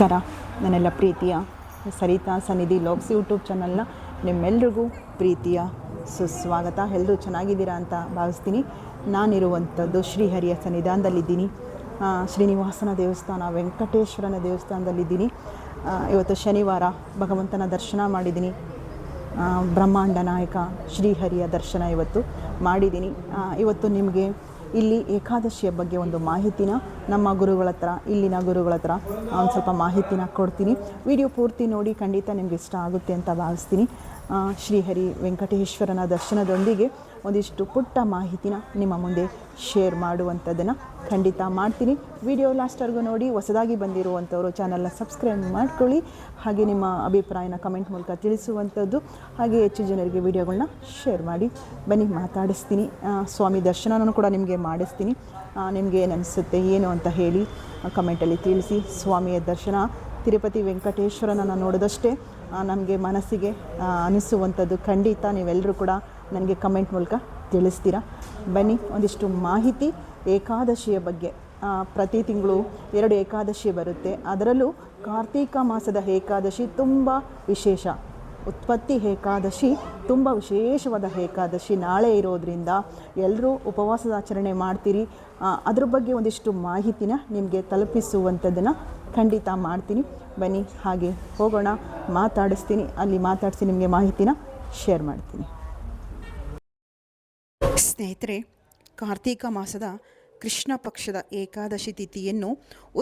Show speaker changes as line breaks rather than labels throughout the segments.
ನಮಸ್ಕಾರ. ನನ್ನೆಲ್ಲ ಪ್ರೀತಿಯ ಸರಿತಾ ಸನ್ನಿಧಿ ಲೋಕ್ಸ್ ಯೂಟ್ಯೂಬ್ ಚಾನಲ್ನ ನಿಮ್ಮೆಲ್ರಿಗೂ ಪ್ರೀತಿಯ ಸುಸ್ವಾಗತ. ಎಲ್ಲರೂ ಚೆನ್ನಾಗಿದ್ದೀರಾ ಅಂತ ಭಾವಿಸ್ತೀನಿ. ನಾನಿರುವಂಥದ್ದು ಶ್ರೀಹರಿಯ ಸನ್ನಿಧಾನದಲ್ಲಿದ್ದೀನಿ. ಶ್ರೀನಿವಾಸನ ದೇವಸ್ಥಾನ, ವೆಂಕಟೇಶ್ವರನ ದೇವಸ್ಥಾನದಲ್ಲಿದ್ದೀನಿ. ಇವತ್ತು ಶನಿವಾರ ಭಗವಂತನ ದರ್ಶನ ಮಾಡಿದ್ದೀನಿ. ಬ್ರಹ್ಮಾಂಡ ನಾಯಕ ಶ್ರೀಹರಿಯ ದರ್ಶನ ಇವತ್ತು ಮಾಡಿದ್ದೀನಿ. ಇವತ್ತು ನಿಮಗೆ ಇಲ್ಲಿ ಏಕಾದಶಿಯ ಬಗ್ಗೆ ಒಂದು ಮಾಹಿತಿನ ನಮ್ಮ ಗುರುಗಳ ಹತ್ರ, ಇಲ್ಲಿನ ಗುರುಗಳ ಹತ್ರ ಒಂದು ಸ್ವಲ್ಪ ಮಾಹಿತಿನ ಕೊಡ್ತೀನಿ. ವಿಡಿಯೋ ಪೂರ್ತಿ ನೋಡಿ ಖಂಡಿತ ನಿಮ್ಗೆ ಇಷ್ಟ ಆಗುತ್ತೆ ಅಂತ ಭಾವಿಸ್ತೀನಿ. ಶ್ರೀಹರಿ ವೆಂಕಟೇಶ್ವರನ ದರ್ಶನದೊಂದಿಗೆ ಒಂದಿಷ್ಟು ಪುಟ್ಟ ಮಾಹಿತಿನ ನಿಮ್ಮ ಮುಂದೆ ಶೇರ್ ಮಾಡುವಂಥದ್ದನ್ನು ಖಂಡಿತ ಮಾಡ್ತೀನಿ. ವಿಡಿಯೋ ಲಾಸ್ಟ್ವರೆಗೂ ನೋಡಿ, ಹೊಸದಾಗಿ ಬಂದಿರುವಂಥವರು ಚಾನಲ್ನ ಸಬ್ಸ್ಕ್ರೈಬ್ ಮಾಡ್ಕೊಳ್ಳಿ. ಹಾಗೆ ನಿಮ್ಮ ಅಭಿಪ್ರಾಯನ ಕಮೆಂಟ್ ಮೂಲಕ ತಿಳಿಸುವಂಥದ್ದು. ಹಾಗೆ ಹೆಚ್ಚು ಜನರಿಗೆ ವಿಡಿಯೋಗಳನ್ನ ಶೇರ್ ಮಾಡಿ. ಬನ್ನಿ, ಮಾತಾಡಿಸ್ತೀನಿ. ಸ್ವಾಮಿ ದರ್ಶನನೂ ಕೂಡ ನಿಮಗೆ ಮಾಡಿಸ್ತೀನಿ. ನಿಮಗೆ ಅನಿಸುತ್ತೆ, ಏನು ಅಂತ ಹೇಳಿ ಕಮೆಂಟಲ್ಲಿ ತಿಳಿಸಿ. ಸ್ವಾಮಿಯ ದರ್ಶನ, ತಿರುಪತಿ ವೆಂಕಟೇಶ್ವರನನ್ನು ನೋಡಿದಷ್ಟೇ ನಮಗೆ ಮನಸ್ಸಿಗೆ ಅನಿಸುವಂಥದ್ದು ಖಂಡಿತ ನೀವೆಲ್ಲರೂ ಕೂಡ ನನಗೆ ಕಮೆಂಟ್ ಮೂಲಕ ತಿಳಿಸ್ತೀರಾ. ಬನ್ನಿ, ಒಂದಿಷ್ಟು ಮಾಹಿತಿ ಏಕಾದಶಿಯ ಬಗ್ಗೆ. ಪ್ರತಿ ತಿಂಗಳು ಎರಡು ಏಕಾದಶಿ ಬರುತ್ತೆ. ಅದರಲ್ಲೂ ಕಾರ್ತೀಕ ಮಾಸದ ಏಕಾದಶಿ ತುಂಬ ವಿಶೇಷ. ಉತ್ಪತ್ತಿ ಏಕಾದಶಿ, ತುಂಬ ವಿಶೇಷವಾದ ಏಕಾದಶಿ ನಾಳೆ ಇರೋದರಿಂದ ಎಲ್ಲರೂ ಉಪವಾಸದ ಆಚರಣೆ ಮಾಡ್ತೀರಿ. ಅದ್ರ ಬಗ್ಗೆ ಒಂದಿಷ್ಟು ಮಾಹಿತಿನ ನಿಮಗೆ ತಲುಪಿಸುವಂಥದ್ದನ್ನು ಖಂಡಿತ ಮಾಡ್ತೀನಿ. ಬನ್ನಿ, ಹಾಗೆ ಹೋಗೋಣ, ಮಾತಾಡಿಸ್ತೀನಿ, ಅಲ್ಲಿ ಮಾತಾಡಿಸಿ ನಿಮಗೆ ಮಾಹಿತಿನ ಶೇರ್ ಮಾಡ್ತೀನಿ. ಸ್ನೇಹಿತರೆ, ಕಾರ್ತೀಕ ಮಾಸದ ಕೃಷ್ಣ ಪಕ್ಷದ ಏಕಾದಶಿ ತಿಥಿಯನ್ನು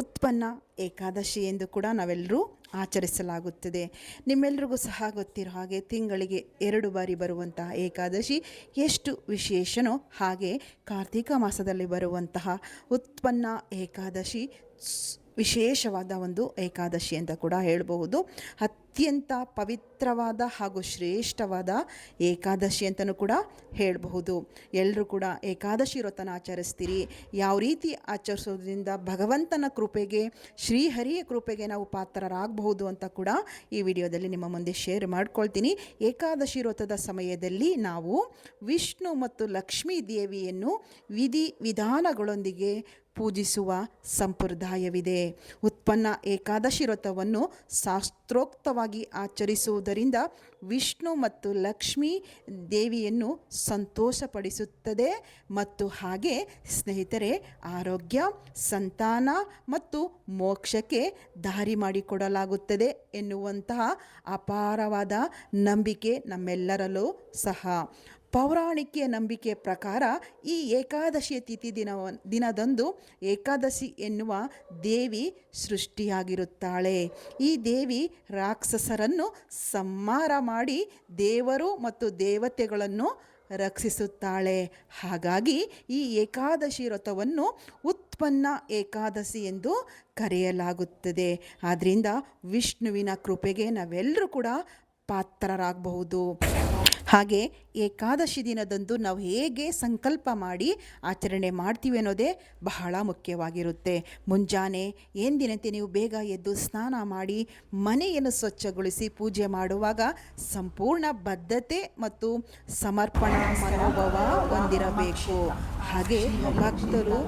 ಉತ್ಪನ್ನ ಏಕಾದಶಿ ಎಂದು ಕೂಡ ನಾವೆಲ್ಲರೂ ಆಚರಿಸಲಾಗುತ್ತದೆ. ನಿಮ್ಮೆಲ್ರಿಗೂ ಸಹ ಗೊತ್ತಿರೋ ಹಾಗೆ ತಿಂಗಳಿಗೆ ಎರಡು ಬಾರಿ ಬರುವಂತಹ ಏಕಾದಶಿ ಎಷ್ಟು ವಿಶೇಷನೋ ಹಾಗೆ ಕಾರ್ತಿಕ ಮಾಸದಲ್ಲಿ ಬರುವಂತಹ ಉತ್ಪನ್ನ ಏಕಾದಶಿ ವಿಶೇಷವಾದ ಒಂದು ಏಕಾದಶಿ ಅಂತ ಕೂಡ ಹೇಳಬಹುದು. ಅತ್ಯಂತ ಪವಿತ್ರವಾದ ಹಾಗೂ ಶ್ರೇಷ್ಠವಾದ ಏಕಾದಶಿ ಅಂತಲೂ ಕೂಡ ಹೇಳಬಹುದು. ಎಲ್ಲರೂ ಕೂಡ ಏಕಾದಶಿ ವ್ರತನ ಆಚರಿಸ್ತೀರಿ. ಯಾವ ರೀತಿ ಆಚರಿಸೋದ್ರಿಂದ ಭಗವಂತನ ಕೃಪೆಗೆ, ಶ್ರೀಹರಿಯ ಕೃಪೆಗೆ ನಾವು ಪಾತ್ರರಾಗಬಹುದು ಅಂತ ಕೂಡ ಈ ವಿಡಿಯೋದಲ್ಲಿ ನಿಮ್ಮ ಮುಂದೆ ಶೇರ್ ಮಾಡ್ಕೊಳ್ತೀನಿ. ಏಕಾದಶಿ ವ್ರತದ ಸಮಯದಲ್ಲಿ ನಾವು ವಿಷ್ಣು ಮತ್ತು ಲಕ್ಷ್ಮೀ ದೇವಿಯನ್ನು ವಿಧಿ ವಿಧಾನಗಳೊಂದಿಗೆ ಪೂಜಿಸುವ ಸಂಪ್ರದಾಯವಿದೆ. ಉತ್ಪನ್ನ ಏಕಾದಶಿ ವ್ರತವನ್ನು ಶಾಸ್ತ್ರೋಕ್ತವಾಗಿ ಆಚರಿಸುವುದರಿಂದ ವಿಷ್ಣು ಮತ್ತು ಲಕ್ಷ್ಮೀ ದೇವಿಯನ್ನು ಸಂತೋಷಪಡಿಸುತ್ತದೆ ಮತ್ತು ಹಾಗೆ ಸ್ನೇಹಿತರೆ, ಆರೋಗ್ಯ, ಸಂತಾನ ಮತ್ತು ಮೋಕ್ಷಕ್ಕೆ ದಾರಿ ಮಾಡಿಕೊಡಲಾಗುತ್ತದೆ ಎನ್ನುವಂತಹ ಅಪಾರವಾದ ನಂಬಿಕೆ ನಮ್ಮೆಲ್ಲರಲ್ಲೂ ಸಹ. ಪೌರಾಣಿಕ ನಂಬಿಕೆ ಪ್ರಕಾರ ಈ ಏಕಾದಶಿಯ ತಿಥಿ ದಿನವ, ದಿನದಂದು ಏಕಾದಶಿ ಎನ್ನುವ ದೇವಿ ಸೃಷ್ಟಿಯಾಗಿರುತ್ತಾಳೆ. ಈ ದೇವಿ ರಾಕ್ಷಸರನ್ನು ಸಂಹಾರ ಮಾಡಿ ದೇವರು ಮತ್ತು ದೇವತೆಗಳನ್ನು ರಕ್ಷಿಸುತ್ತಾಳೆ. ಹಾಗಾಗಿ ಈ ಏಕಾದಶಿ ವ್ರತವನ್ನು ಉತ್ಪನ್ನ ಏಕಾದಶಿ ಎಂದು ಕರೆಯಲಾಗುತ್ತದೆ. ಆದ್ದರಿಂದ ವಿಷ್ಣುವಿನ ಕೃಪೆಗೆ ನಾವೆಲ್ಲರೂ ಕೂಡ ಪಾತ್ರರಾಗಬಹುದು. ಹಾಗೆ ಏಕಾದಶಿ ದಿನದಂದು ನಾವು ಹೇಗೆ ಸಂಕಲ್ಪ ಮಾಡಿ ಆಚರಣೆ ಮಾಡ್ತೀವಿ ಅನ್ನೋದೇ ಬಹಳ ಮುಖ್ಯವಾಗಿರುತ್ತೆ. ಮುಂಜಾನೆ ಎಂದಿನಂತೆ ನೀವು ಬೇಗ ಎದ್ದು ಸ್ನಾನ ಮಾಡಿ ಮನೆಯನ್ನು ಸ್ವಚ್ಛಗೊಳಿಸಿ ಪೂಜೆ ಮಾಡುವಾಗ ಸಂಪೂರ್ಣ ಬದ್ಧತೆ ಮತ್ತು ಸಮರ್ಪಣಾ ಮನೋಭಾವ ಹೊಂದಿರಬೇಕು. ಹಾಗೆ ಭಕ್ತರು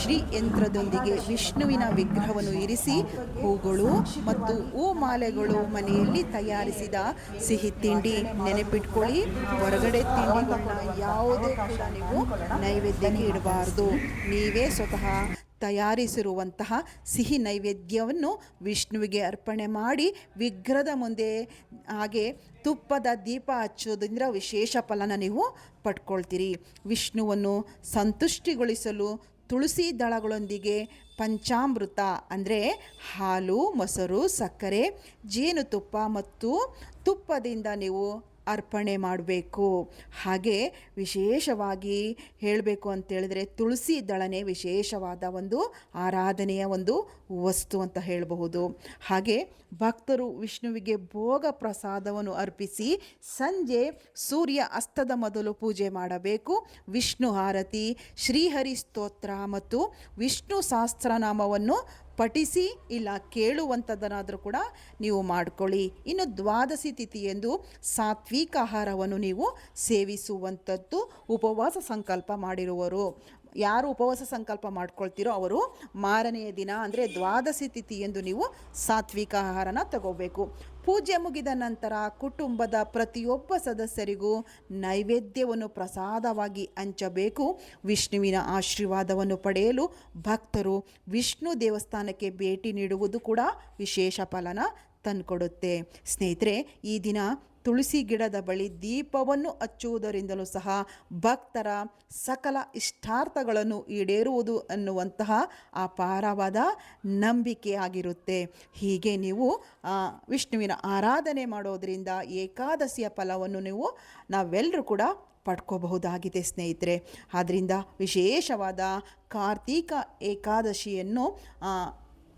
ಶ್ರೀ ಯಂತ್ರದೊಂದಿಗೆ ವಿಷ್ಣುವಿನ ವಿಗ್ರಹವನ್ನು ಇರಿಸಿ ಹೂಗಳು ಮತ್ತು ಹೂ ಮಾಲೆಗಳು ಮನೆಯಲ್ಲಿ ತಯಾರಿಸಿದ ಸಿಹಿ ತಿಂಡಿ ನೆನಪಿಟ್ಕೊಳ್ಳಿ, ಹೊರಗಡೆ ತಿಂಡಿಗಳನ್ನ ಯಾವುದೇ ಕೂಡ ನೀವು ನೈವೇದ್ಯಕ್ಕೆ ಇಡಬಾರ್ದು. ನೀವೇ ಸ್ವತಃ ತಯಾರಿಸಿರುವಂತಹ ಸಿಹಿ ನೈವೇದ್ಯವನ್ನು ವಿಷ್ಣುವಿಗೆ ಅರ್ಪಣೆ ಮಾಡಿ ವಿಗ್ರಹದ ಮುಂದೆ ಹಾಗೆ ತುಪ್ಪದ ದೀಪ ಹಚ್ಚೋದ್ರಿಂದ ವಿಶೇಷ ಫಲನ ನೀವು ಪಡ್ಕೊಳ್ತೀರಿ. ವಿಷ್ಣುವನ್ನು ಸಂತುಷ್ಟಿಗೊಳಿಸಲು ತುಳಸಿ ದಳಗಳೊಂದಿಗೆ ಪಂಚಾಮೃತ ಅಂದರೆ ಹಾಲು, ಮೊಸರು, ಸಕ್ಕರೆ, ಜೇನುತುಪ್ಪ ಮತ್ತು ತುಪ್ಪದಿಂದ ನೀವು ಅರ್ಪಣೆ ಮಾಡಬೇಕು. ಹಾಗೆ ವಿಶೇಷವಾಗಿ ಹೇಳಬೇಕು ಅಂತೇಳಿದ್ರೆ ತುಳಸಿ ದಳನೆ ವಿಶೇಷವಾದ ಒಂದು ಆರಾಧನೆಯ ಒಂದು ವಸ್ತು ಅಂತ ಹೇಳಬಹುದು. ಹಾಗೆ ಭಕ್ತರು ವಿಷ್ಣುವಿಗೆ ಭೋಗ ಪ್ರಸಾದವನ್ನು ಅರ್ಪಿಸಿ ಸಂಜೆ ಸೂರ್ಯ ಅಸ್ತದ ಮೊದಲು ಪೂಜೆ ಮಾಡಬೇಕು. ವಿಷ್ಣು ಆರತಿ, ಶ್ರೀಹರಿ ಸ್ತೋತ್ರ ಮತ್ತು ವಿಷ್ಣು ಸಹಸ್ರನಾಮವನ್ನು ಪಠಿಸಿ ಇಲ್ಲ ಕೇಳುವಂಥದ್ದನ್ನಾದರೂ ಕೂಡ ನೀವು ಮಾಡ್ಕೊಳ್ಳಿ. ಇನ್ನು ದ್ವಾದಶಿ ತಿಥಿಯಂದು ಸಾತ್ವಿಕ ಆಹಾರವನ್ನು ನೀವು ಸೇವಿಸುವಂಥದ್ದು ಉಪವಾಸ ಸಂಕಲ್ಪ ಮಾಡಿರುವರು. ಯಾರು ಉಪವಾಸ ಸಂಕಲ್ಪ ಮಾಡ್ಕೊಳ್ತೀರೋ ಅವರು ಮಾರನೆಯ ದಿನ ಅಂದರೆ ದ್ವಾದಶಿ ತಿಥಿ ಎಂದು ನೀವು ಸಾತ್ವಿಕ ಆಹಾರನ ತಗೋಬೇಕು. ಪೂಜೆ ಮುಗಿದ ನಂತರ ಕುಟುಂಬದ ಪ್ರತಿಯೊಬ್ಬ ಸದಸ್ಯರಿಗೂ ನೈವೇದ್ಯವನ್ನು ಪ್ರಸಾದವಾಗಿ ಹಂಚಬೇಕು. ವಿಷ್ಣುವಿನ ಆಶೀರ್ವಾದವನ್ನು ಪಡೆಯಲು ಭಕ್ತರು ವಿಷ್ಣು ದೇವಸ್ಥಾನಕ್ಕೆ ಭೇಟಿ ನೀಡುವುದು ಕೂಡ ವಿಶೇಷ ಫಲನ ತಂದುಕೊಡುತ್ತೆ. ಸ್ನೇಹಿತರೆ, ಈ ದಿನ ತುಳಸಿ ಗಿಡದ ಬಳಿ ದೀಪವನ್ನು ಹಚ್ಚುವುದರಿಂದಲೂ ಸಹ ಭಕ್ತರ ಸಕಲ ಇಷ್ಟಾರ್ಥಗಳನ್ನು ಈಡೇರುವುದು ಅನ್ನುವಂತಹ ಅಪಾರವಾದ ನಂಬಿಕೆ ಆಗಿರುತ್ತೆ ಹೀಗೆ ನೀವು ವಿಷ್ಣುವಿನ ಆರಾಧನೆ ಮಾಡೋದರಿಂದ ಏಕಾದಶಿಯ ಫಲವನ್ನು ನೀವು ನಾವೆಲ್ಲರೂ ಕೂಡ ಪಡ್ಕೋಬಹುದಾಗಿದೆ ಸ್ನೇಹಿತರೆ. ಆದ್ದರಿಂದ ವಿಶೇಷವಾದ ಕಾರ್ತೀಕ ಏಕಾದಶಿಯನ್ನು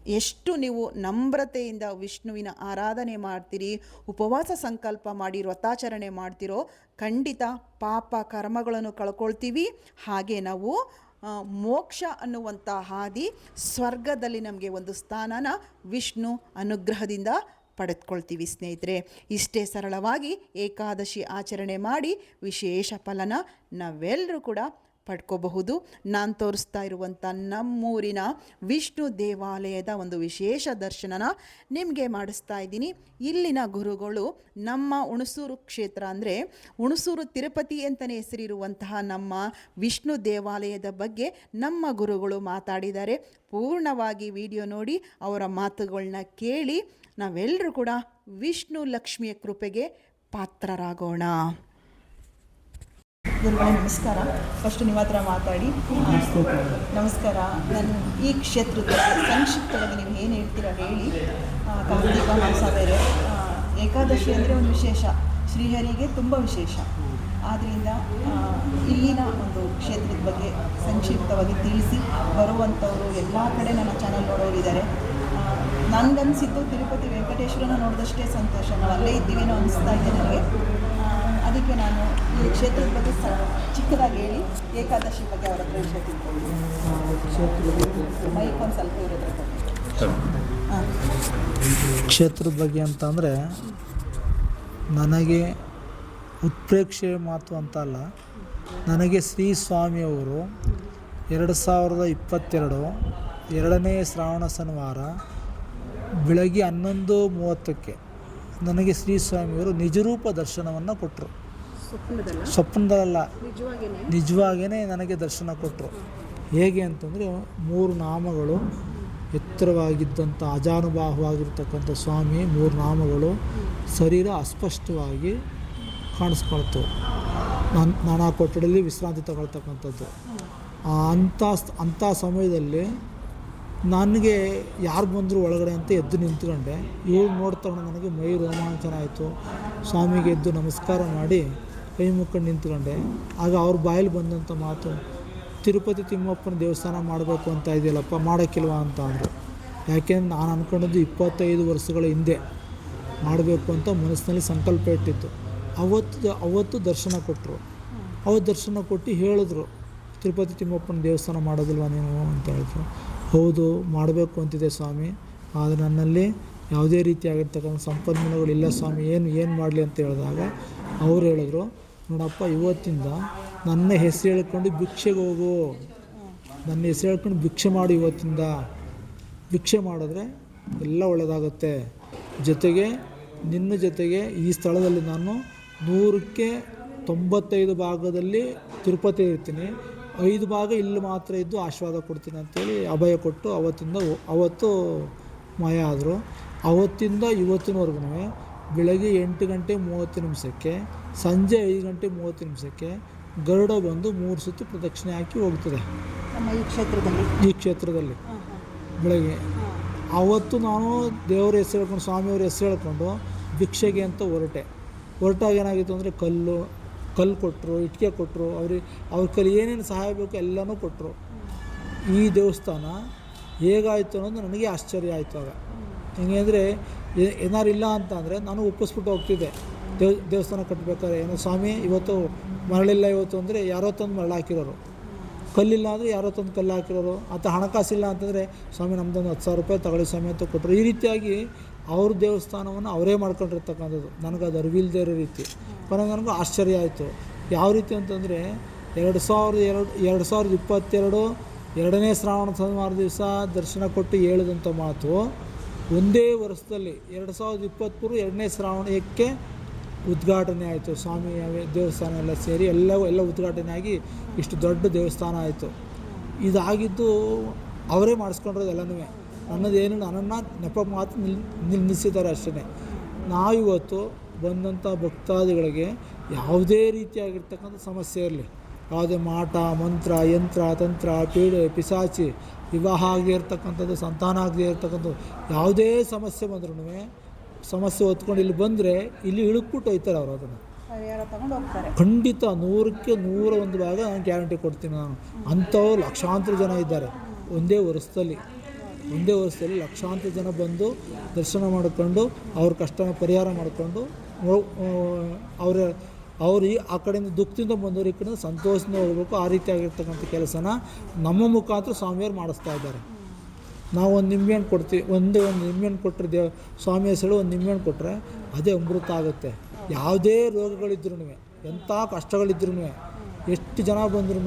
ಎಷ್ಟು ನೀವು ನಮ್ರತೆಯಿಂದ ವಿಷ್ಣುವಿನ ಆರಾಧನೆ ಮಾಡ್ತೀರಿ, ಉಪವಾಸ ಸಂಕಲ್ಪ ಮಾಡಿ, ವ್ರತಾಚರಣೆ ಮಾಡ್ತಿರೋ, ಖಂಡಿತ ಪಾಪ ಕರ್ಮಗಳನ್ನು ಕಳ್ಕೊಳ್ತೀವಿ. ಹಾಗೆ ನಾವು ಮೋಕ್ಷ ಅನ್ನುವಂಥ ಹಾದಿ ಸ್ವರ್ಗದಲ್ಲಿ ನಮಗೆ ಒಂದು ಸ್ಥಾನನ ವಿಷ್ಣು ಅನುಗ್ರಹದಿಂದ ಪಡೆದುಕೊಳ್ತೀವಿ ಸ್ನೇಹಿತರೆ. ಇಷ್ಟೇ ಸರಳವಾಗಿ ಏಕಾದಶಿ ಆಚರಣೆ ಮಾಡಿ ವಿಶೇಷ ಫಲನ ನಾವೆಲ್ಲರೂ ಕೂಡ ಪಡ್ಕೋಬಹುದು. ನಾನು ತೋರಿಸ್ತಾ ಇರುವಂಥ ನಮ್ಮೂರಿನ ವಿಷ್ಣು ದೇವಾಲಯದ ಒಂದು ವಿಶೇಷ ದರ್ಶನನ ನಿಮಗೆ ಮಾಡಿಸ್ತಾ ಇದ್ದೀನಿ. ಇಲ್ಲಿನ ಗುರುಗಳು ನಮ್ಮ ಹುಣಸೂರು ಕ್ಷೇತ್ರ ಅಂದರೆ ಹುಣಸೂರು ತಿರುಪತಿ ಅಂತಲೇ ಹೆಸರಿರುವಂತಹ ನಮ್ಮ ವಿಷ್ಣು ದೇವಾಲಯದ ಬಗ್ಗೆ ನಮ್ಮ ಗುರುಗಳು ಮಾತಾಡಿದ್ದಾರೆ. ಪೂರ್ಣವಾಗಿ ವಿಡಿಯೋ ನೋಡಿ ಅವರ ಮಾತುಗಳನ್ನ ಕೇಳಿ ನಾವೆಲ್ಲರೂ ಕೂಡ ವಿಷ್ಣು ಲಕ್ಷ್ಮಿಯ ಕೃಪೆಗೆ ಪಾತ್ರರಾಗೋಣ. ಗುರುಗಳೇ, ನಮಸ್ಕಾರ. ಫಸ್ಟ್ ನಿಮ್ಮ ಹತ್ರ ಮಾತಾಡಿ. ನಮಸ್ಕಾರ. ನಾನು ಈ ಕ್ಷೇತ್ರದ ಸಂಕ್ಷಿಪ್ತವಾಗಿ ನೀವು ಏನು ಹೇಳ್ತೀರಾ ಹೇಳಿ. ಕಾರ್ತೀಕ ಮಾಸ ಏಕಾದಶಿ ಅಂದರೆ ಒಂದು ವಿಶೇಷ. ಶ್ರೀಹರಿಗೆ ತುಂಬ ವಿಶೇಷ. ಆದ್ದರಿಂದ ಇಲ್ಲಿನ ಒಂದು ಕ್ಷೇತ್ರದ ಬಗ್ಗೆ ಸಂಕ್ಷಿಪ್ತವಾಗಿ ತಿಳಿಸಿ ಬರುವಂಥವರು ಎಲ್ಲ ಕಡೆ ನನ್ನ ಚಾನಲ್ ನೋಡೋರಿದ್ದಾರೆ. ನನಗನ್ಸಿದ್ದು ತಿರುಪತಿ ವೆಂಕಟೇಶ್ವರನ ನೋಡಿದಷ್ಟೇ ಸಂತೋಷ. ನಾವು ಅಲ್ಲೇ ಇದ್ದೀವೇನೋ ಅನಿಸ್ತಾ ಇದೆ ನನಗೆ. ಅದಕ್ಕೆ ನಾನು ಈ ಕ್ಷೇತ್ರದ ಬಗ್ಗೆ ಸ ಚಿಕ್ಕದಾಗಿ ಹೇಳಿ ಏಕಾದಶಿ ಬಗ್ಗೆ ಅವರ ಹತ್ರ ವಿಷಯ ತಿಳ್ಕೊಂಡು ಮೈಕ್ ಒಂದು ಸ್ವಲ್ಪ ಇರೋದ್ರ ಹತ್ರ
ಕ್ಷೇತ್ರದ ಬಗ್ಗೆ ಅಂತಂದರೆ ನನಗೆ ಉತ್ಪ್ರೇಕ್ಷೆ ಮಾತು ಅಂತ ಅಲ್ಲ, ನನಗೆ ಶ್ರೀ ಸ್ವಾಮಿಯವರು ಎರಡು ಸಾವಿರದ ಇಪ್ಪತ್ತೆರಡು ಎರಡನೇ ಶ್ರಾವಣ ಶನಿವಾರ ಬೆಳಗ್ಗೆ ಹನ್ನೊಂದು ಮೂವತ್ತಕ್ಕೆ ನನಗೆ ಶ್ರೀ ಸ್ವಾಮಿಯವರು ನಿಜರೂಪ ದರ್ಶನವನ್ನು ಕೊಟ್ಟರು.
ಸ್ವಪ್ನದಲ್ಲ?
ನಿಜವಾಗಿಯೇ ನನಗೆ ದರ್ಶನ ಕೊಟ್ಟರು ಹೇಗೆ ಅಂತಂದರೆ ಮೂರು ನಾಮಗಳು ಎತ್ತರವಾಗಿದ್ದಂಥ ಅಜಾನುಬಾಹುವಾಗಿರ್ತಕ್ಕಂಥ ಸ್ವಾಮಿ ಮೂರು ನಾಮಗಳು ಶರೀರ ಅಸ್ಪಷ್ಟವಾಗಿ ಕಾಣಿಸ್ಕೊಳ್ತು. ನಾನು ನಾನು ಆ ಕೊಠಡಿಯಲ್ಲಿ ವಿಶ್ರಾಂತಿ ತಗೊಳ್ತಕ್ಕಂಥದ್ದು. ಆ ಅಂಥ ಅಂಥ ಸಮಯದಲ್ಲಿ ನನಗೆ ಯಾರು ಬಂದರೂ ಒಳಗಡೆ ಅಂತ ಎದ್ದು ನಿಂತ್ಕೊಂಡೆ. ಇವ್ರು ನೋಡ್ತಾ ನನಗೆ ಮೈ ರೋಮಾಂಚನ ಆಯಿತು. ಸ್ವಾಮಿಗೆ ಎದ್ದು ನಮಸ್ಕಾರ ಮಾಡಿ ಕೈ ಮುಕ್ಕೊಂಡು ನಿಂತ್ಕೊಂಡೆ. ಆಗ ಅವ್ರ ಬಾಯಲ್ಲಿ ಬಂದಂಥ ಮಾತು, ತಿರುಪತಿ ತಿಮ್ಮಪ್ಪನ ದೇವಸ್ಥಾನ ಮಾಡಬೇಕು ಅಂತ ಇದೆಯಲ್ಲಪ್ಪ, ಮಾಡೋಕ್ಕಿಲ್ವ? ಅಂತ ಅಂದರು. ಯಾಕೆಂದ್ರೆ ನಾನು ಅಂದ್ಕೊಂಡಿದ್ದು ಇಪ್ಪತ್ತೈದು ವರ್ಷಗಳ ಹಿಂದೆ ಮಾಡಬೇಕು ಅಂತ ಮನಸ್ಸಿನಲ್ಲಿ ಸಂಕಲ್ಪ ಇಟ್ಟಿತ್ತು. ಅವತ್ತು ಅವತ್ತು ದರ್ಶನ ಕೊಟ್ಟರು ಅವತ್ತು ದರ್ಶನ ಕೊಟ್ಟು ಹೇಳಿದ್ರು, ತಿರುಪತಿ ತಿಮ್ಮಪ್ಪನ ದೇವಸ್ಥಾನ ಮಾಡೋದಿಲ್ವ ನೀವು ಅಂತ ಹೇಳಿದ್ರು. ಹೌದು, ಮಾಡಬೇಕು ಅಂತಿದೆ ಸ್ವಾಮಿ. ಆದರೆ ನನ್ನಲ್ಲಿ ಯಾವುದೇ ರೀತಿಯಾಗಿರ್ತಕ್ಕಂಥ ಸಂಪನ್ಮೂಲಗಳಿಲ್ಲ ಸ್ವಾಮಿ. ಏನು ಏನು ಮಾಡಲಿ? ಅಂತ ಹೇಳಿದಾಗ ಅವ್ರು ಹೇಳಿದ್ರು ನೋಡಪ್ಪ, ಇವತ್ತಿಂದ ನನ್ನ ಹೆಸರು ಹೇಳ್ಕೊಂಡು ಭಿಕ್ಷೆಗೆ ಹೋಗು. ನನ್ನ ಹೆಸರು ಹೇಳ್ಕೊಂಡು ಭಿಕ್ಷೆ ಮಾಡು ಇವತ್ತಿಂದ. ಭಿಕ್ಷೆ ಮಾಡಿದ್ರೆ ಎಲ್ಲ ಒಳ್ಳೆಯದಾಗುತ್ತೆ ಜೊತೆಗೆ, ನಿನ್ನ ಜೊತೆಗೆ ಈ ಸ್ಥಳದಲ್ಲಿ ನಾನು ನೂರಕ್ಕೆ ತೊಂಬತ್ತೈದು ಭಾಗದಲ್ಲಿ ತಿರುಪತಿ ಇರ್ತೀನಿ. ಐದು ಭಾಗ ಇಲ್ಲಿ ಮಾತ್ರ ಇದ್ದು ಆಶೀರ್ವಾದ ಕೊಡ್ತೀನಿ ಅಂತೇಳಿ ಅಭಯ ಕೊಟ್ಟು ಅವತ್ತಿಂದ ಅವತ್ತು ಮಾಯ ಆದರು. ಅವತ್ತಿಂದ ಇವತ್ತಿನವರೆಗೂ ಬೆಳಗ್ಗೆ ಎಂಟು ಗಂಟೆ ಮೂವತ್ತು ನಿಮಿಷಕ್ಕೆ ಸಂಜೆ ಐದು ಗಂಟೆ ಮೂವತ್ತು ನಿಮಿಷಕ್ಕೆ ಗರುಡ ಬಂದು ಮೂರು ಸುತ್ತು ಪ್ರದಕ್ಷಿಣೆ ಹಾಕಿ ಹೋಗ್ತದೆ.
ನಮ್ಮ ಈ ಕ್ಷೇತ್ರದಲ್ಲಿ?
ಈ ಕ್ಷೇತ್ರದಲ್ಲಿ. ಬೆಳಗ್ಗೆ. ಆವತ್ತು ನಾನು ದೇವರ ಹೆಸರು ಹೇಳ್ಕೊಂಡು ಸ್ವಾಮಿಯವ್ರ ಹೆಸರು ಹೇಳ್ಕೊಂಡು ಭಿಕ್ಷೆಗೆ ಅಂತ ಹೊರಟೆ. ಹೊರಟಾಗ ಏನಾಗಿತ್ತು ಅಂದರೆ ಕಲ್ಲು ಕಲ್ಲು ಕೊಟ್ಟರು ಇಟ್ಟಿಗೆ ಕೊಟ್ಟರು ಅವ್ರಿಗೆ ಅವ್ರ ಕಲ್ಲಿ ಏನೇನು ಸಹಾಯ ಬೇಕು ಎಲ್ಲನೂ ಕೊಟ್ಟರು ಈ ದೇವಸ್ಥಾನ ಹೇಗಾಯಿತು ಅನ್ನೋದು ನನಗೆ ಆಶ್ಚರ್ಯ ಆಯಿತು ಆಗ. ಹೆಂಗೆ ಅಂದರೆ ಏನಾರು ಇಲ್ಲ ಅಂತಂದರೆ ನಾನು ಒಪ್ಪಿಸ್ಬಿಟ್ಟು ಹೋಗ್ತಿದ್ದೆ. ದೇವ್, ದೇವಸ್ಥಾನ ಕಟ್ಟಬೇಕಾದ್ರೆ ಏನೋ, ಸ್ವಾಮಿ ಇವತ್ತು ಮರಳಿಲ್ಲ ಇವತ್ತು ಅಂದರೆ ಯಾರೋ ತಂದು ಮರಳು ಹಾಕಿರೋರು. ಕಲ್ಲಿಲ್ಲ ಅಂದರೆ ಯಾರೋ ತಂದು ಕಲ್ಲು ಹಾಕಿರೋರು. ಅಥವಾ ಹಣಕಾಸಿಲ್ಲ ಅಂತಂದರೆ ಸ್ವಾಮಿ ನಮ್ಮದೊಂದು ಹತ್ತು ಸಾವಿರ ರೂಪಾಯಿ ತಗೊಳ್ಳಿ ಸ್ವಾಮಿ ಅಂತ ಕೊಟ್ಟರು. ಈ ರೀತಿಯಾಗಿ ಅವ್ರ ದೇವಸ್ಥಾನವನ್ನು ಅವರೇ ಮಾಡ್ಕೊಂಡಿರ್ತಕ್ಕಂಥದ್ದು. ನನಗೆ ಅದು ಅರಿವಿಲ್ಲದೆ ಇರೋ ರೀತಿ. ಕೊನೆಗೆ ನನಗೂ ಆಶ್ಚರ್ಯ ಆಯಿತು. ಯಾವ ರೀತಿ ಅಂತಂದರೆ ಎರಡು ಸಾವಿರದ ಎರಡು ಎರಡು ಸಾವಿರದ ಇಪ್ಪತ್ತೆರಡು ಎರಡನೇ ಶ್ರಾವಣ ಸೋಮವಾರ ದಿವಸ ದರ್ಶನ ಕೊಟ್ಟು ಹೇಳಿದಂಥ ಮಾತು, ಒಂದೇ ವರ್ಷದಲ್ಲಿ ಎರಡು ಸಾವಿರದ ಇಪ್ಪತ್ತ್ಮೂರು ಎರಡನೇ ಶ್ರಾವಣಕ್ಕೆ ಉದ್ಘಾಟನೆ ಆಯಿತು. ಸ್ವಾಮಿ ದೇವಸ್ಥಾನ ಎಲ್ಲ ಸೇರಿ ಎಲ್ಲ ಎಲ್ಲ ಉದ್ಘಾಟನೆ ಆಗಿ ಇಷ್ಟು ದೊಡ್ಡ ದೇವಸ್ಥಾನ ಆಯಿತು. ಇದಾಗಿದ್ದು ಅವರೇ ಮಾಡಿಸ್ಕೊಂಡಿರೋದು ಎಲ್ಲನೂ ನನ್ನದೇನು ನನ್ನನ್ನು ನೆಪ ಮಾತು ನಿಲ್ ನಿಲ್ಲಿಸಿದ್ದಾರೆ ಅಷ್ಟೇ ನಾವಿವತ್ತು ಬಂದಂಥ ಭಕ್ತಾದಿಗಳಿಗೆ ಯಾವುದೇ ರೀತಿಯಾಗಿರ್ತಕ್ಕಂಥ ಸಮಸ್ಯೆ ಇರಲಿ. ಯಾವುದೇ ಮಾಟ, ಮಂತ್ರ, ಯಂತ್ರ, ತಂತ್ರ, ಪೀಡೆ, ಪಿಸಾಚಿ, ವಿವಾಹ ಆಗದೇ ಇರ್ತಕ್ಕಂಥದ್ದು, ಸಂತಾನ ಆಗದೇ ಇರ್ತಕ್ಕಂಥದ್ದು ಯಾವುದೇ ಸಮಸ್ಯೆ ಬಂದ್ರೂ ಸಮಸ್ಯೆ ಹೊತ್ಕೊಂಡು ಇಲ್ಲಿ ಬಂದರೆ ಇಲ್ಲಿ ಇಳುಕ್ಬಿಟ್ಟು ಹೋಯ್ತಾರೆ ಅವರು ಅದನ್ನು. ಖಂಡಿತ ನೂರಕ್ಕೆ ನೂರ ಒಂದು ಭಾಗ ನಾನು ಗ್ಯಾರಂಟಿ ಕೊಡ್ತೀನಿ ನಾನು. ಅಂಥವು ಲಕ್ಷಾಂತರ ಜನ ಇದ್ದಾರೆ. ಒಂದೇ ವರ್ಷದಲ್ಲಿ. ಒಂದೇ ವರ್ಷದಲ್ಲಿ ಲಕ್ಷಾಂತರ ಜನ ಬಂದು ದರ್ಶನ ಮಾಡಿಕೊಂಡು ಅವ್ರ ಕಷ್ಟನ ಪರಿಹಾರ ಮಾಡಿಕೊಂಡು ಅವರ ಅವರು ಈ ಆ ಕಡೆಯಿಂದ ದುಃಖದಿಂದ ಬಂದವರು ಈ ಕಡೆಯಿಂದ ಸಂತೋಷದಿಂದ ಹೋಗ್ಬೇಕು. ಆ ರೀತಿಯಾಗಿರ್ತಕ್ಕಂಥ ಕೆಲಸನ ನಮ್ಮ ಮುಖಾಂತರ ಸ್ವಾಮಿಯವ್ರು ಮಾಡಿಸ್ತಾ ಇದ್ದಾರೆ. ನಾವು ಒಂದು ನಿಂಬೆಹಣ್ಣು ಕೊಡ್ತೀವಿ, ಒಂದೇ ಒಂದು ನಿಂಬೆಹಣ್ಣು ಕೊಟ್ಟರೆ ದೇವ, ಸ್ವಾಮಿ ಹೆಸರು ಒಂದು ನಿಂಬೆಹಣ್ಣು ಕೊಟ್ಟರೆ ಅದೇ ಅಮೃತ ಆಗುತ್ತೆ. ಯಾವುದೇ ರೋಗಗಳಿದ್ರೂ ಎಂಥ ಕಷ್ಟಗಳಿದ್ರೂ ಎಷ್ಟು ಜನ ಬಂದ್ರೂ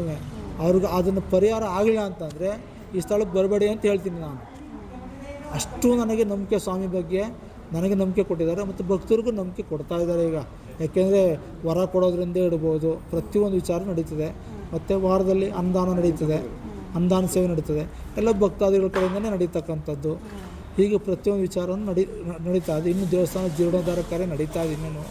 ಅವ್ರಿಗೆ ಅದನ್ನು ಪರಿಹಾರ ಆಗಲಿಲ್ಲ ಅಂತಂದರೆ ಈ ಸ್ಥಳಕ್ಕೆ ಬರಬೇಡಿ ಅಂತ ಹೇಳ್ತೀನಿ ನಾನು. ಅಷ್ಟು ನನಗೆ ನಂಬಿಕೆ ಸ್ವಾಮಿ ಬಗ್ಗೆ, ನನಗೆ ನಂಬಿಕೆ ಕೊಟ್ಟಿದ್ದಾರೆ ಮತ್ತು ಭಕ್ತರಿಗೂ ನಂಬಿಕೆ ಕೊಡ್ತಾ ಇದ್ದಾರೆ ಈಗ. ಯಾಕೆಂದರೆ ವರ ಕೊಡೋದ್ರಿಂದ ಇಡ್ಬೋದು ಪ್ರತಿಯೊಂದು ವಿಚಾರ ನಡೀತದೆ. ಮತ್ತು ವಾರದಲ್ಲಿ ಅನುದಾನ ನಡೀತದೆ. ಅನುದಾನ ಸೇವೆ ನಡೀತದೆ. ಎಲ್ಲ ಭಕ್ತಾದಿಗಳ ಕಡೆಯಿಂದಲೇ ನಡೀತಕ್ಕಂಥದ್ದು. ಹೀಗೆ ಪ್ರತಿಯೊಂದು ವಿಚಾರವನ್ನು ನಡಿ ನಡೀತಾ ಇದೆ. ಇನ್ನು ದೇವಸ್ಥಾನ ಜೀರ್ಣೋದ್ಧಾರ ಕಾರ್ಯ ನಡೀತಾ ಇದೆ ಇನ್ನೂ.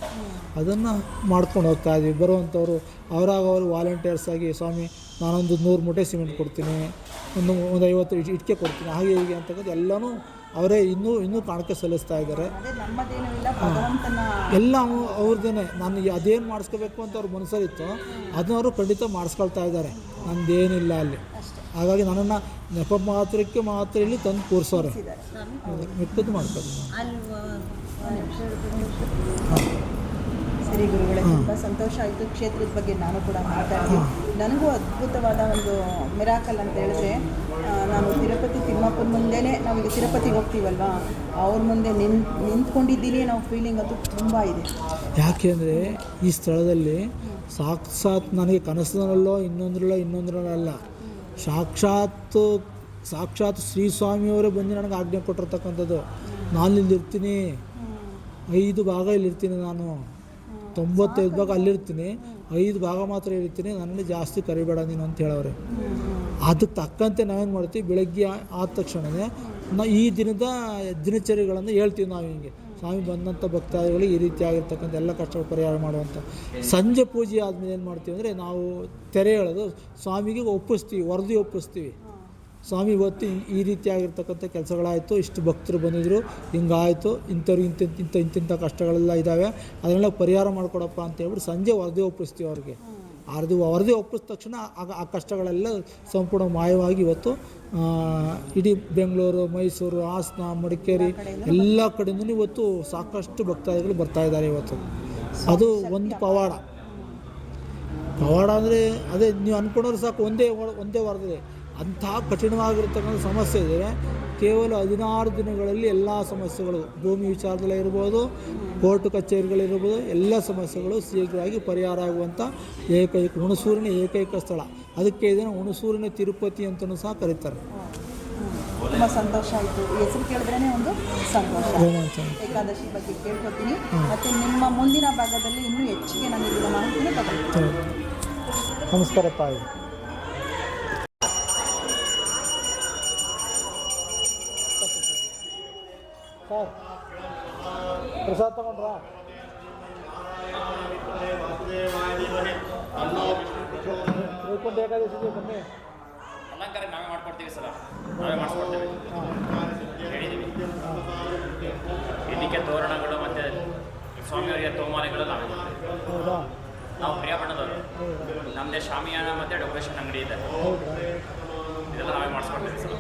ಅದನ್ನು ಮಾಡ್ಕೊಂಡು ಹೋಗ್ತಾ ಇದ್ದೀವಿ ಬರುವಂಥವ್ರು ಅವರಾಗ ಅವರು ವಾಲಂಟಿಯರ್ಸ್ ಆಗಿ ಸ್ವಾಮಿ ನಾನೊಂದು ನೂರು ಮೂಟೆ ಸಿಮೆಂಟ್ ಕೊಡ್ತೀನಿ. ಒಂದು ಒಂದು ಐವತ್ತು ಇಟ್- ಇಟ್ಟಿಗೆ ಕೊಡ್ತೀನಿ. ಹಾಗೆ ಹೀಗೆ ಅಂತಕ್ಕಂಥ ಎಲ್ಲನೂ ಅವರೇ ಇನ್ನೂ ಇನ್ನೂ ಕಾಣಿಕೆ ಸಲ್ಲಿಸ್ತಾ ಇದ್ದಾರೆ. ಎಲ್ಲ ಅವ್- ಅವ್ರದ್ದೇನೆ ನನಗೆ ಅದೇನು ಮಾಡಿಸ್ಕೋಬೇಕು ಅಂತ ಅವ್ರ ಮನಸ್ಸಲ್ಲಿತ್ತು ಅದನ್ನ ಅವರು ಖಂಡಿತ ಮಾಡಿಸ್ಕೊಳ್ತಾ ಇದ್ದಾರೆ. ನಂದೇನಿಲ್ಲ ಅಲ್ಲಿ. ಹಾಗಾಗಿ ನನ್ನನ್ನು ನೆಪ ಮಾತ್ರಕ್ಕೆ ಮಾತ್ರ ಇಲ್ಲಿ ತಂದು ಕೂರಿಸೋರೆ. ಮಿಕ್ಕದ್ದು ಮಾಡ್ತಾರೆ
ಸರಿ ಗುರುಗಳೇ ತುಂಬ ಸಂತೋಷ ಆಯಿತು. ಕ್ಷೇತ್ರದ ಬಗ್ಗೆ ನಾನು ಕೂಡ ಮಾತಾಡ್ತೀನಿ ನನಗೂ ಅದ್ಭುತವಾದ ಒಂದು ಮಿರಾಕಲ್ ಅಂತ ಹೇಳಿದ್ರೆ ನಾನು ತಿರುಪತಿ ತಿಮ್ಮಪ್ಪನ ಮುಂದೆನೇ ನಾವೀಗ ತಿರುಪತಿಗೆ ಹೋಗ್ತೀವಲ್ವಾ? ಅವ್ರ ಮುಂದೆ ನಿನ್ ನಿಂತ್ಕೊಂಡಿದ್ದೀನಿ ನಾವು ಫೀಲಿಂಗ್ ಅದು ತುಂಬ ಇದೆ.
ಯಾಕೆ ಅಂದರೆ ಈ ಸ್ಥಳದಲ್ಲಿ ಸಾಕ್ಷಾತ್ ನನಗೆ ಕನಸಿನಲ್ಲೋ ಇನ್ನೊಂದರಲ್ಲೋ ಇನ್ನೊಂದರಲ್ಲೋ ಅಲ್ಲ. ಸಾಕ್ಷಾತ್ ಸಾಕ್ಷಾತ್ ಶ್ರೀ ಸ್ವಾಮಿಯವರೇ ಬಂದು ನನಗೆ ಆಜ್ಞೆ ಕೊಟ್ಟಿರ್ತಕ್ಕಂಥದ್ದು. ನಾನು ಇಲ್ಲಿರ್ತೀನಿ ಐದು ಭಾಗ ಇಲ್ಲಿರ್ತೀನಿ ನಾನು. ತೊಂಬತ್ತೈದು ಭಾಗ ಅಲ್ಲಿರ್ತೀನಿ. ಐದು ಭಾಗ ಮಾತ್ರ ಇರ್ತೀನಿ ನನ್ನಲ್ಲಿ ಜಾಸ್ತಿ ಕರಿಬೇಡ ನೀನು ಅಂತ ಹೇಳವ್ರೆ. ಅದಕ್ಕೆ ತಕ್ಕಂತೆ ನಾವೇನು ಮಾಡ್ತೀವಿ? ಬೆಳಗ್ಗೆ ಆ- ಆದ ತಕ್ಷಣವೇ ನಾ ಈ ದಿನದ ದಿನಚರಿಗಳನ್ನು ಹೇಳ್ತೀವಿ ನಾವು ಹಿಂಗೆ. ಸ್ವಾಮಿ ಬಂದಂಥ ಭಕ್ತಾದಿಗಳು ಈ ರೀತಿ ಆಗಿರ್ತಕ್ಕಂಥ ಎಲ್ಲ ಕಷ್ಟಗಳು ಪರಿಹಾರ ಮಾಡುವಂಥ ಸಂಜೆ ಪೂಜೆ ಆದಮೇಲೆ ಏನು ಮಾಡ್ತೀವಿ ಅಂದರೆ ನಾವು ತೆರೆ ಹೇಳೋದು ಸ್ವಾಮಿಗೆ ಒಪ್ಪಿಸ್ತೀವಿ, ವರದಿ ಒಪ್ಪಿಸ್ತೀವಿ. ಸ್ವಾಮಿ ಇವತ್ತು ಈ- ರೀತಿ ರೀತಿಯಾಗಿರ್ತಕ್ಕಂಥ ಕೆಲಸಗಳಾಯಿತು, ಇಷ್ಟು ಭಕ್ತರು ಬಂದಿದ್ದರು ಹಿಂಗಾಯಿತು, ಇಂಥವ್ರು ಇಂಥ ಇಂಥ ಇಂತಿಂಥ ಕಷ್ಟಗಳೆಲ್ಲ ಇದ್ದಾವೆ ಅದನ್ನೆಲ್ಲ ಪರಿಹಾರ ಮಾಡಿಕೊಡಪ್ಪ ಅಂತ ಹೇಳ್ಬಿಟ್ಟು ಸಂಜೆ ವರದಿ ಒಪ್ಪಿಸ್ತೀವಿ ಅವ್ರಿಗೆ. ಅರ್ದು ವರದಿ ಒಪ್ಪಿಸಿದ ತಕ್ಷಣ ಆಗ ಆ ಕಷ್ಟಗಳೆಲ್ಲ ಸಂಪೂರ್ಣ ಮಾಯವಾಗಿ ಇವತ್ತು ಇಡೀ ಬೆಂಗಳೂರು ಮೈಸೂರು ಹಾಸನ ಮಡಿಕೇರಿ ಎಲ್ಲ ಕಡೆಯಿಂದ ಇವತ್ತು ಸಾಕಷ್ಟು ಭಕ್ತಾದಿಗಳು ಬರ್ತಾ ಇದ್ದಾರೆ ಇವತ್ತು. ಅದು ಒಂದು ಪವಾಡ. ಪವಾಡ ಅಂದರೆ ಅದೇ ನೀವು ಅಂದ್ಕೊಂಡ್ರೆ ಸಾಕು ಒಂದೇ ಒಂದೇ ವಾರದಲ್ಲಿ. ಅಂತಹ ಕಠಿಣವಾಗಿರ್ತಕ್ಕಂಥ ಸಮಸ್ಯೆ ಇದೆ. ಕೇವಲ ಹದಿನಾರು ದಿನಗಳಲ್ಲಿ ಎಲ್ಲ ಸಮಸ್ಯೆಗಳು ಭೂಮಿ ವಿಚಾರದಲ್ಲೇ ಇರ್ಬೋದು ಕೋರ್ಟ್ ಕಚೇರಿಗಳಿರ್ಬೋದು ಎಲ್ಲ ಸಮಸ್ಯೆಗಳು ಶೀಘ್ರವಾಗಿ ಪರಿಹಾರ ಆಗುವಂಥ ಏಕೈಕ ಹುಣಸೂರಿನ ಏಕೈಕ ಸ್ಥಳ. ಅದಕ್ಕೆ ಇದನ್ನು ಹುಣಸೂರಿನ ತಿರುಪತಿ ಅಂತಲೂ ಸಹ ಕರೀತಾರೆ.
ತುಂಬ ಸಂತೋಷ ಆಯಿತು. ಹೆಸರು ಕೇಳಿದ್ರೇ ಒಂದು ಸಂತೋಷ. ಏಕಾದಶಿ ಬಗ್ಗೆ ಕೇಳ್ಕೊತೀನಿ. ಮತ್ತು ನಿಮ್ಮ ಮುಂದಿನ ಭಾಗದಲ್ಲಿ ಇನ್ನೂ ಹೆಚ್ಚಿಗೆ ನಾನು ಇದರ ಮಾಹಿತಿನ ತಗೊಳ್ತೀನಿ
ನಮಸ್ಕಾರ ಸರ್ ಪ್ರಸಾದ್ ತಗೊಂಡ್ರಾ? ವೈಕುಂಠ ಏಕಾದಶಿಗೆ ಬನ್ನಿ.
ಅಲಂಕಾರ ನಾವೇ ಮಾಡ್ಕೊಡ್ತೀವಿ ಸರ್. ನಾವೇ ಮಾಡಿಸ್ಕೊಡ್ತೀವಿ. ಇದಕ್ಕೆ ತೋರಣಗಳು ಮತ್ತು ಸ್ವಾಮಿಯವರಿಗೆ ತೋಮಾಲೆಗಳು ನಾವೇ
ಹೌದಾ?
ನಾವು ಪ್ರಿಯ ಬಣ್ಣದವರು
ನಮ್ದೇ
ನಮ್ಮದೇ ಶಾಮಿಯಾನ ಮತ್ತು ಡೆಕೋರೇಷನ್ ಅಂಗಡಿ ಇದೆ. ಇದೆಲ್ಲ ನಾವೇ ಮಾಡಿಸ್ಕೊಡ್ತೀವಿ ಸರ್.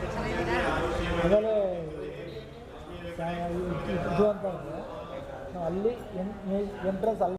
ಆಮೇಲೆ ಇದು ಅಂತ ಅಂದರೆ ಅಲ್ಲಿ ಎಂಟ್ರೆನ್ಸ್ ಅಲ್ಲಿ